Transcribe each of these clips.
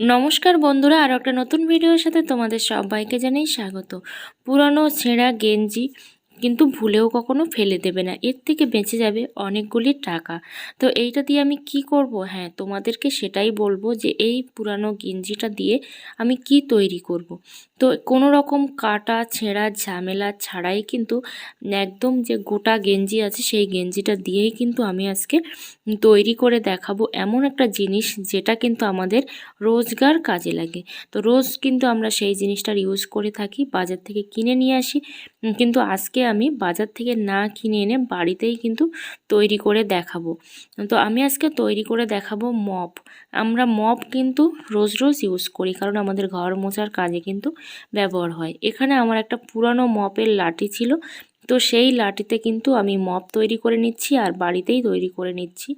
নমস্কার বন্ধুরা আর একটা নতুন ভিডিওর সাথে তোমাদের সবাইকে জানাই স্বাগত। পুরনো ছেঁড়া গেঞ্জি কিন্তু ভুলেও কখনো ফেলে দেবে না। এর থেকে বেঁচে যাবে অনেকগুলি টাকা। তো এইটা দিয়ে আমি কি করব? হ্যাঁ তোমাদেরকে সেটাই বলব যে এই পুরানো গেঞ্জিটা দিয়ে আমি কি তৈরি করব। তো কোনো রকম কাটা, ছেঁড়া, ঝামেলা ছাড়াই কিন্তু একদম যে গোটা গেঞ্জি আছে সেই গেঞ্জিটা দিয়েই কিন্তু আমি আজকে তৈরি করে দেখাবো এমন একটা জিনিস যেটা কিন্তু আমাদের রোজগার কাজে লাগে। তো রোজ কিন্তু আমরা সেই জিনিসটার ইউজ করে থাকি, বাজার থেকে কিনে নিয়ে আসি। কিন্তু আজকে আমি বাজার থেকে না কিনে এনে বাড়িতেই কিন্তু তৈরি করে দেখাবো। তো আমি আজকে তৈরি করে দেখাবো মপ। আমরা মপ কিন্তু রোজ রোজ ইউজ করি কারণ আমাদের ঘর মোছার কাজে কিন্তু ব্যবহার হয়। এখানে আমার একটা পুরানো মপের লাঠি ছিল। তো সেই লাঠিতে কিন্তু আমি মপ তৈরি করে নিচ্ছি আর বাড়িতেই তৈরি করে নিচ্ছি।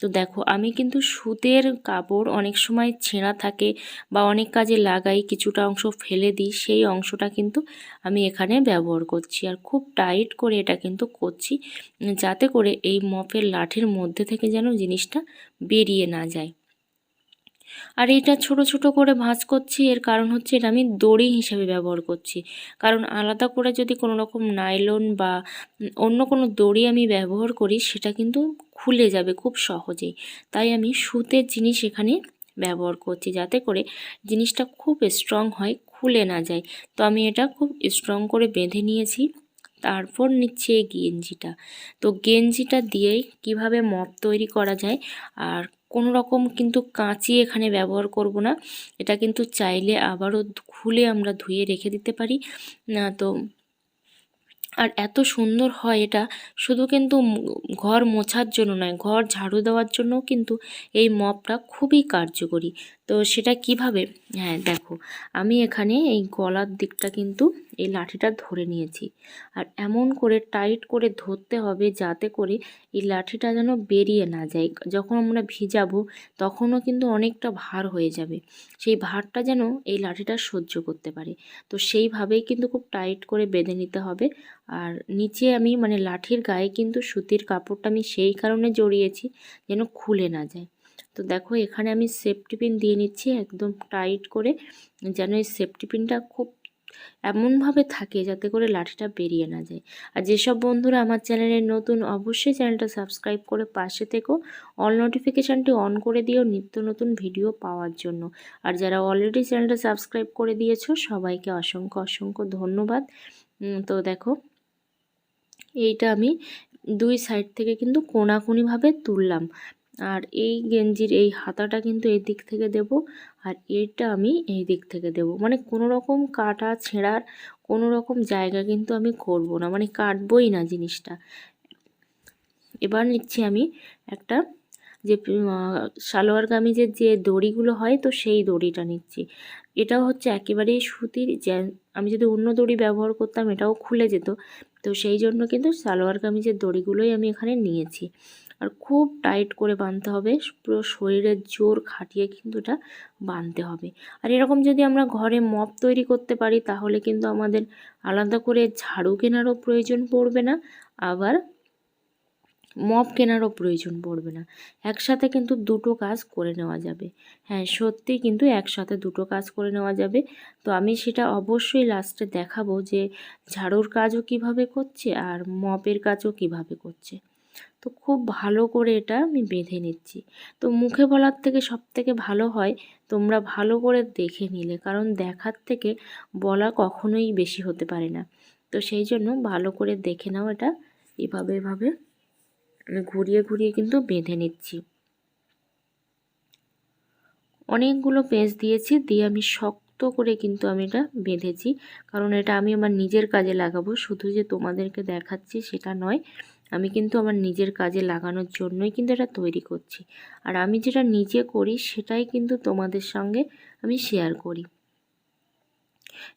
তো দেখো, আমি কিন্তু সুতের কাপড় অনেক সময় ছেঁড়া থাকে বা অনেক কাজে লাগাই, কিছুটা অংশ ফেলে দিই, সেই অংশটা কিন্তু আমি এখানে ব্যবহার করছি আর খুব টাইট করে এটা কিন্তু করছি, যাতে করে এই মপের লাঠির মধ্যে থেকে যেন জিনিসটা বেরিয়ে না যায়। আর এটা ছোট ছোট করে ভাঁজ করছি, এর কারণ হচ্ছে এটা আমি দড়ি হিসেবে ব্যবহার করছি। কারণ আলাদা করে যদি কোনো রকম নাইলন বা অন্য কোনো দড়ি আমি ব্যবহার করি, সেটা কিন্তু খুলে যাবে খুব সহজেই। তাই আমি সুতের জিনিস এখানে ব্যবহার করছি, যাতে করে জিনিসটা খুব স্ট্রং হয়, খুলে না যায়। তো আমি এটা খুব স্ট্রং করে বেঁধে নিয়েছি, তারপর নিচ্ছে গেঞ্জিটা। তো গেঞ্জিটা দিয়েই কীভাবে মপ তৈরি করা যায়, আর কোনো রকম কিন্তু কাঁচি এখানে ব্যবহার করব না। এটা কিন্তু চাইলে আবারও খুলে আমরা ধুয়ে রেখে দিতে পারি। না, তো আর এত সুন্দর হয় এটা। শুধু কিন্তু ঘর মোছার জন্য নয়, ঘর ঝাড়ু দেওয়ার জন্যও কিন্তু এই মপটা খুবই কার্যকরী। তো সেটা কীভাবে? হ্যাঁ দেখো, আমি এখানে এই গলার দিকটা কিন্তু এই লাঠিটা ধরে নিয়েছি। আর এমন করে টাইট করে ধরতে হবে যাতে করে এই লাঠিটা যেন বেরিয়ে না যায়। যখন আমরা ভিজাবো, তখনও কিন্তু অনেকটা ভার হয়ে যাবে। সেই ভারটা যেন এই লাঠিটা সহ্য করতে পারে। তো সেইভাবেই কিন্তু খুব টাইট করে বেঁধে নিতে হবে। আর নিচে আমি মানে লাঠির গায়ে কিন্তু সুতির কাপড়টা আমি সেই কারণে জড়িয়েছি যেন খুলে না যায়। তো দেখো এখানে আমি সেফটি পিন দিয়ে নিচ্ছি একদম টাইট করে, যেন এই সেফটি পিনটা খুব এমনভাবে থাকে যাতে করে লাঠিটা বেরিয়ে না যায়। আর যেসব বন্ধুরা আমার চ্যানেলে নতুন, অবশ্যই চ্যানেলটা সাবস্ক্রাইব করে পাশে থেকো। অল নোটিফিকেশানটি অন করে দিও নিত্য নতুন ভিডিও পাওয়ার জন্য। আর যারা অলরেডি চ্যানেলটা সাবস্ক্রাইব করে দিয়েছ, সবাইকে অসংখ্য অসংখ্য ধন্যবাদ। তো দেখো, এইটা আমি দুই সাইড থেকে কিন্তু কোনাকুনিভাবে তুললাম। আর এই গেঞ্জির এই হাতাটা কিন্তু এই দিক থেকে দেব আর এটা আমি এই দিক থেকে দেব। মানে কোনো রকম কাটা ছেঁড়ার কোনো রকম জায়গা কিন্তু আমি করব না মানে কাটবই না জিনিসটা। এবার নিচ্ছি আমি একটা যে সালোয়ার কামিজের যে দড়িগুলো হয় তো সেই দড়িটা নিচ্ছি। এটাও হচ্ছে একেবারেই সুতির আমি যদি অন্য দড়ি ব্যবহার করতাম এটাও খুলে যেত। তো সেই জন্য কিন্তু সালোয়ার কামিজের দড়িগুলোই আমি এখানে নিয়েছি। আর খুব টাইট করে বাঁধতে হবে। পুরো শরীরের জোর খাটিয়ে কিন্তু এটা বাঁধতে হবে। আর এরকম যদি আমরা ঘরে মপ তৈরি করতে পারি, তাহলে কিন্তু আমাদের আলাদা করে ঝাড়ু কেনারও প্রয়োজন পড়বে না, আবার মপ কেনারও প্রয়োজন পড়বে না। একসাথে কিন্তু দুটো কাজ করে নেওয়া যাবে। হ্যাঁ সত্যি কিন্তু একসাথে দুটো কাজ করে নেওয়া যাবে। তো আমি সেটা অবশ্যই লাস্টে দেখাবো যে ঝাড়ুর কাজও কীভাবে করছে আর মপের কাজও কীভাবে করছে। তো খুব ভালো করে এটা আমি বেঁধে নিচ্ছি। তো মুখে বলার থেকে সব থেকে ভালো হয়, তোমরা ভালো করে দেখে নিলে, কারণ দেখার থেকে বলা কখনোই বেশি হতে পারে না। তো সেই জন্য ভালো করে দেখে নাও এটা, এভাবে এভাবে। আমি ঘুরিয়ে ঘুরিয়ে কিন্তু বেঁধে নিচ্ছি। অনেকগুলো পেঁচ দিয়েছি, দিয়ে আমি শক্ত করে কিন্তু আমি এটা বেঁধেছি, কারণ এটা আমি আমার নিজের কাজে লাগাবো, শুধু যে তোমাদেরকে দেখাচ্ছি সেটা নয়। আমি কিন্তু আমার নিজের কাজে লাগানোর জন্যই কিন্তু এটা তৈরি করছি। আর আমি যেটা নিজে করি সেটাই কিন্তু তোমাদের সঙ্গে আমি শেয়ার করি।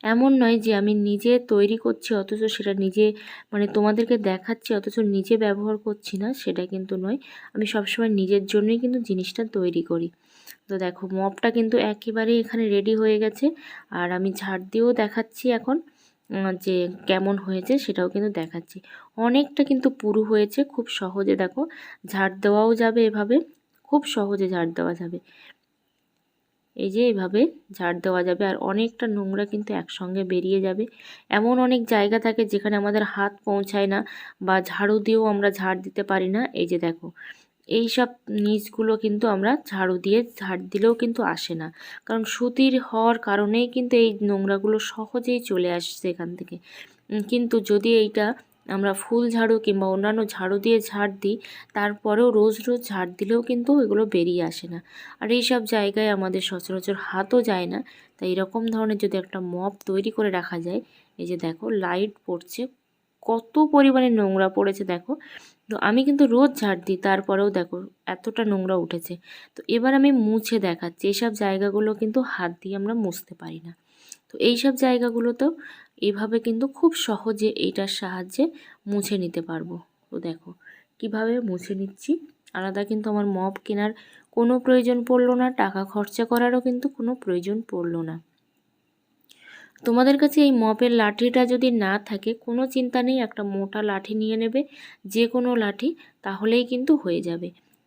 এমন নয় যে আমি নিজে তৈরি করছি, অথচ সেটা নিজে মানে তোমাদেরকে দেখাচ্ছি, অথচ নিজে ব্যবহার করছি না, সেটা কিন্তু নয়। আমি সবসময় নিজের জন্যই কিন্তু জিনিসটা তৈরি করি। তো দেখো মপটা কিন্তু একেবারেই এখানে রেডি হয়ে গেছে। আর আমি ঝাড় দিয়েও দেখাচ্ছি এখন। যে কেমন হয়েছে সেটাও কিন্তু দেখাচ্ছি। অনেকটা কিন্তু পুরু হয়েছে, খুব সহজে দেখো ঝাড় দেওয়াও যাবে এভাবে, খুব সহজে ঝাড় দেওয়া যাবে। এই যে এভাবে ঝাড় দেওয়া যাবে আর অনেকটা নোংরা কিন্তু একসঙ্গে বেরিয়ে যাবে। এমন অনেক জায়গা থাকে যেখানে আমাদের হাত পৌঁছায় না বা ঝাড়ু দিয়েও আমরা ঝাড় দিতে পারি না। এই যে দেখো এই সব নিচগুলো কিন্তু আমরা ঝাড়ু দিয়ে, ঝাড় দিলেও কিন্তু আসে না। কারণ সুতির হওয়ার কারণেই কিন্তু এই নোংরাগুলো সহজেই চলে আসছে এখান থেকে। কিন্তু যদি এইটা আমরা ফুল ঝাড়ু কিংবা অন্যান্য ঝাড়ু দিয়ে ঝাড় দিই, তারপরেও রোজ রোজ ঝাড় দিলেও কিন্তু এগুলো বেরিয়ে আসে না। আর এই সব জায়গায় আমাদের সচরাচর হাতও যায় না। তাই এরকম ধরনের যদি একটা মপ তৈরি করে রাখা যায়, এই যে দেখো, লাইট পড়ছে কত পরিমাণে নোংরা পড়েছে দেখো। তো আমি কিন্তু রোজ ঝাড় দিই, তারপরেও দেখো এতটা নোংরা উঠেছে। তো এবার আমি মুছে দেখাচ্ছি এইসব জায়গাগুলো কিন্তু হাত দিয়ে আমরা মুছতে পারি না। তো এই সব জায়গাগুলোতেও এইভাবে কিন্তু খুব সহজে এইটার সাহায্যে মুছে নিতে পারব। তো দেখো কীভাবে মুছে নিচ্ছি, আলাদা কিন্তু আমার মপ কেনার কোনো প্রয়োজন পড়ল না, টাকা খরচা করারও কিন্তু কোনো প্রয়োজন পড়ল না। তোমাদের কাছে এই মপের লাঠিটা যদি না থাকে, কোনো চিন্তা নেই, একটা মোটা লাঠি নিয়ে নেবে যে কোনো লাঠি, তাহলেই কিন্তু হয়ে যাবে।